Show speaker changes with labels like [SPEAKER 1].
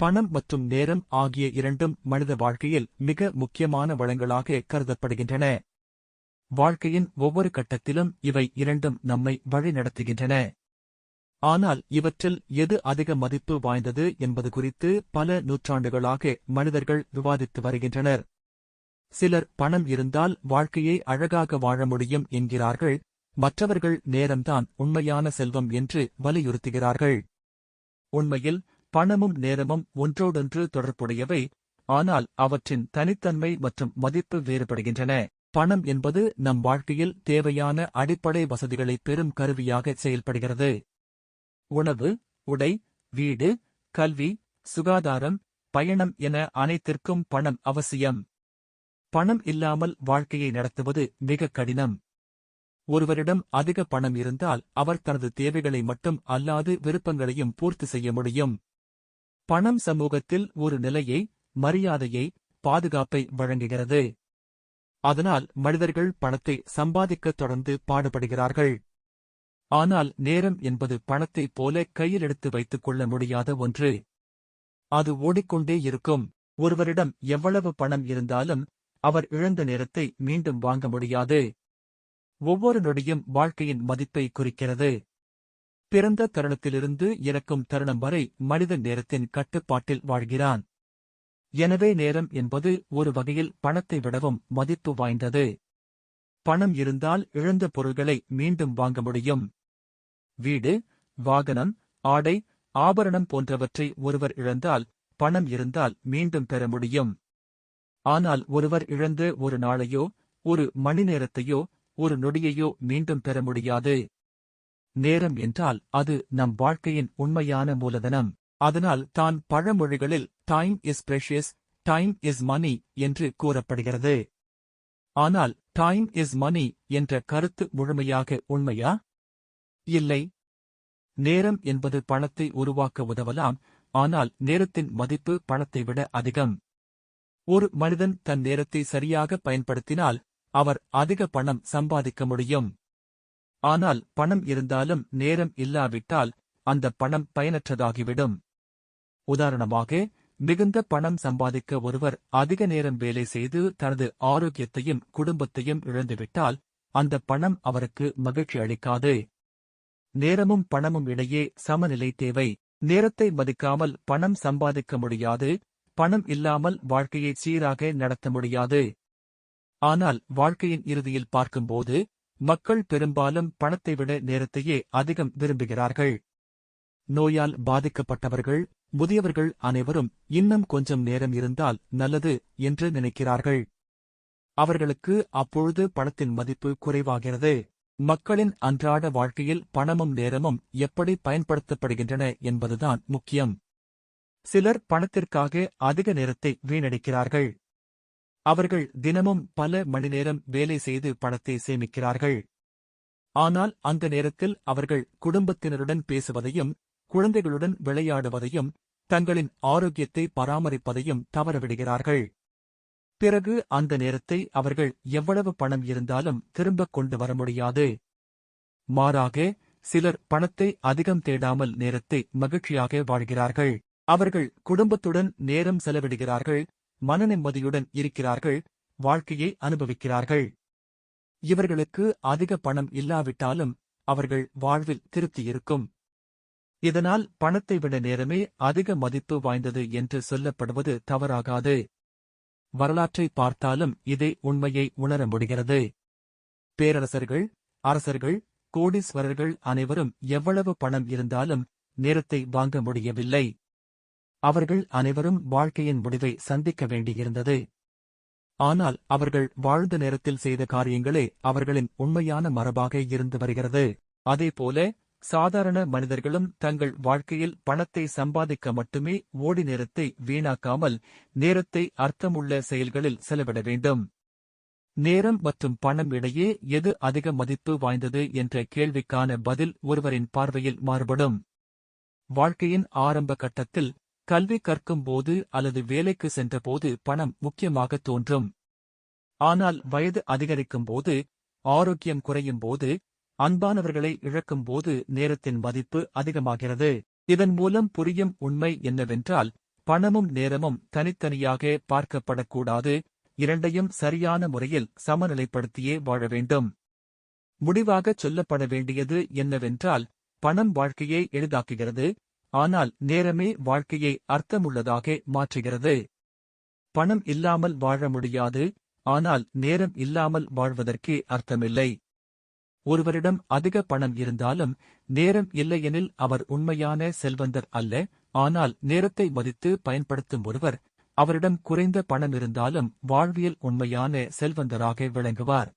[SPEAKER 1] பணம் மற்றும் நேரம் ஆகிய இரண்டும் மனித வாழ்க்கையில் மிக முக்கியமான வளங்களாக கருதப்படுகின்றன. வாழ்க்கையின் ஒவ்வொரு கட்டத்திலும் இவை இரண்டும் நம்மை வழிநடத்துகின்றன. ஆனால் இவற்றில் எது அதிக மதிப்பு வாய்ந்தது என்பது குறித்து பல நூற்றாண்டுகளாக மனிதர்கள் விவாதித்து வருகின்றனர். சிலர் பணம் இருந்தால் வாழ்க்கையை அழகாக வாழ முடியும் என்கிறார்கள். மற்றவர்கள் நேரம்தான் உண்மையான செல்வம் என்று வலியுறுத்துகிறார்கள். உண்மையில் பணமும் நேரமும் ஒன்றோடொன்று தொடர்புடையவை ஆனால் அவற்றின் தனித்தன்மை மற்றும் மதிப்பு வேறுபடுகின்றன. பணம் என்பது நம் வாழ்க்கையில் தேவையான அடிப்படை வசதிகளை பெறும் கருவியாக செயல்படுகிறது. உணவு உடை வீடு கல்வி சுகாதாரம் பயணம் என அனைத்திற்கும் பணம் அவசியம். பணம் இல்லாமல் வாழ்க்கையை நடத்துவது மிக கடினம். ஒருவரிடம் அதிக பணம் இருந்தால் அவர் தனது தேவைகளை மட்டும் அல்லாது விருப்பங்களையும் பூர்த்தி செய்ய முடியும். பணம் சமூகத்தில் ஒரு நிலையை மரியாதையை பாதுகாப்பை வழங்குகிறது. அதனால் மனிதர்கள் பணத்தை சம்பாதிக்கத் தொடர்ந்து பாடுபடுகிறார்கள். ஆனால் நேரம் என்பது பணத்தைப் போல கையில் எடுத்து வைத்துக் கொள்ள முடியாத ஒன்று. அது ஓடிக்கொண்டே இருக்கும். ஒருவரிடம் எவ்வளவு பணம் இருந்தாலும் அவர் இழந்த நேரத்தை மீண்டும் வாங்க முடியாது. ஒவ்வொரு நொடியும் வாழ்க்கையின் மதிப்பை குறிக்கிறது. பிறந்த தருணத்திலிருந்து இறக்கும் தருணம் வரை மனித நேரத்தின் கட்டுப்பாட்டில் வாழ்கிறான். எனவே நேரம் என்பது ஒரு வகையில் பணத்தை விடவும் மதிப்பு வாய்ந்தது. பணம் இருந்தால் இழந்த பொருள்களை மீண்டும் வாங்க முடியும். வீடு வாகனம் ஆடை ஆபரணம் போன்றவற்றை ஒருவர் இழந்தால் பணம் இருந்தால் மீண்டும் பெற முடியும். ஆனால் ஒருவர் இழந்து ஒரு நாளையோ ஒரு மணி நேரத்தையோ ஒரு நொடியையோ மீண்டும் பெற முடியாது. நேரம் என்றால் அது நம் வாழ்க்கையின் உண்மையான மூலதனம். அதனால் தான் பழமொழிகளில் time is precious time is money என்று கூறப்படுகிறது. ஆனால் டைம் இஸ் மணி என்ற கருத்து முழுமையாக உண்மையா? இல்லை. நேரம் என்பது பணத்தை உருவாக்க உதவலாம் ஆனால் நேரத்தின் மதிப்பு பணத்தை விட அதிகம். ஒரு மனிதன் தன் நேரத்தை சரியாக பயன்படுத்தினால் அவர் அதிக பணம் சம்பாதிக்க முடியும். ஆனால் பணம் இருந்தாலும் நேரம் இல்லாவிட்டால் அந்த பணம் பயனற்றதாகிவிடும். உதாரணமாக மிகுந்த பணம் சம்பாதிக்க ஒருவர் அதிக நேரம் வேலை செய்து தனது ஆரோக்கியத்தையும் குடும்பத்தையும் இழந்துவிட்டால் அந்த பணம் அவருக்கு மகிழ்ச்சி அளிக்காது. நேரமும் பணமும் இடையே சமநிலை தேவை. நேரத்தை மதிக்காமல் பணம் சம்பாதிக்க முடியாது. பணம் இல்லாமல் வாழ்க்கையை சீராக நடத்த முடியாது. ஆனால் வாழ்க்கையின் இறுதியில் பார்க்கும்போது மக்கள் பெரும்பாலும் பணத்தை விட நேரத்தையே அதிகம் விரும்புகிறார்கள். நோயால் பாதிக்கப்பட்டவர்கள் முதியவர்கள் அனைவரும் இன்னும் கொஞ்சம் நேரம் இருந்தால் நல்லது என்று நினைக்கிறார்கள். அவர்களுக்கு அப்பொழுது பணத்தின் மதிப்பு குறைவாகிறது. மக்களின் அன்றாட வாழ்க்கையில் பணமும் நேரமும் எப்படி பயன்படுத்தப்படுகின்றன என்பதுதான் முக்கியம். சிலர் பணத்திற்காக அதிக நேரத்தை வீணடிக்கிறார்கள். அவர்கள் தினமும் பல மணி நேரம் வேலை செய்து பணத்தை சேமிக்கிறார்கள். ஆனால் அந்த நேரத்தில் அவர்கள் குடும்பத்தினருடன் பேசுவதையும் குழந்தைகளுடன் விளையாடுவதையும் தங்களின் ஆரோக்கியத்தை பராமரிப்பதையும் தவறவிடுகிறார்கள். பிறகு அந்த நேரத்தை அவர்கள் எவ்வளவு பணம் இருந்தாலும் திரும்பக் கொண்டு வர முடியாது. மாறாக சிலர் பணத்தை அதிகம் தேடாமல் நேரத்தை மகிழ்ச்சியாக வாழ்கிறார்கள். அவர்கள் குடும்பத்துடன் நேரம் செலவிடுகிறார்கள். மனநிம்மதியுடன் இருக்கிறார்கள் வாழ்க்கையை அனுபவிக்கிறார்கள். இவர்களுக்கு அதிக பணம் இல்லாவிட்டாலும் அவர்கள் வாழ்வில் திருப்தி இருக்கும். இதனால் பணத்தை விட நேரமே அதிக மதிப்பு வாய்ந்தது என்று சொல்லப்படுவது தவறாகாது. வரலாற்றை பார்த்தாலும் இதே உண்மையை உணர முடிகிறது. பேரரசர்கள் அரசர்கள் கோடீஸ்வரர்கள் அனைவரும் எவ்வளவு பணம் இருந்தாலும் நேரத்தை வாங்க முடியவில்லை. அவர்கள் அனைவரும் வாழ்க்கையின் முடிவை சந்திக்க வேண்டியிருந்தது. ஆனால் அவர்கள் வாழ்ந்த நேரத்தில் செய்த காரியங்களே அவர்களின் உண்மையான மரபாக இருந்து வருகிறது. அதேபோல சாதாரண மனிதர்களும் தங்கள் வாழ்க்கையில் பணத்தை சம்பாதிக்க மட்டுமே ஓடி நேரத்தை வீணாக்காமல் நேரத்தை அர்த்தமுள்ள செயல்களில் செலவிட வேண்டும். நேரம் மற்றும் பணம் இடையே எது அதிக மதிப்பு வாய்ந்தது என்ற கேள்விக்கான பதில் ஒருவரின் பார்வையில் மாறுபடும். வாழ்க்கையின் ஆரம்ப கட்டத்தில் கல்வி கற்கும் போது அல்லது வேலைக்கு சென்றபோது பணம் முக்கியமாக தோன்றும். ஆனால் வயது அதிகரிக்கும் போது ஆரோக்கியம் குறையும் போது அன்பானவர்களை இழக்கும் போது நேரத்தின் மதிப்பு அதிகமாகிறது. இதன் மூலம் புரியும் உண்மை என்னவென்றால் பணமும் நேரமும் தனித்தனியாக பார்க்கப்படக்கூடாது. இரண்டையும் சரியான முறையில் சமநிலைப்படுத்தியே வாழ வேண்டும். முடிவாகச் சொல்லப்பட வேண்டியது என்னவென்றால் பணம் வாழ்க்கையை எளிதாக்குகிறது. ஆனால் நேரமே வாழ்க்கையை அர்த்தமுள்ளதாக மாற்றுகிறது. பணம் இல்லாமல் வாழ முடியாது ஆனால் நேரம் இல்லாமல் வாழ்வதற்கு அர்த்தமில்லை. ஒருவரிடம் அதிக பணம் இருந்தாலும் நேரம் இல்லையெனில் அவர் உண்மையான செல்வந்தர் அல்ல ஆனால் நேரத்தை மதித்து பயன்படுத்தும் ஒருவர் அவரிடம் குறைந்த பணம் இருந்தாலும் வாழ்வியல் உண்மையான செல்வந்தராக விளங்குவார்.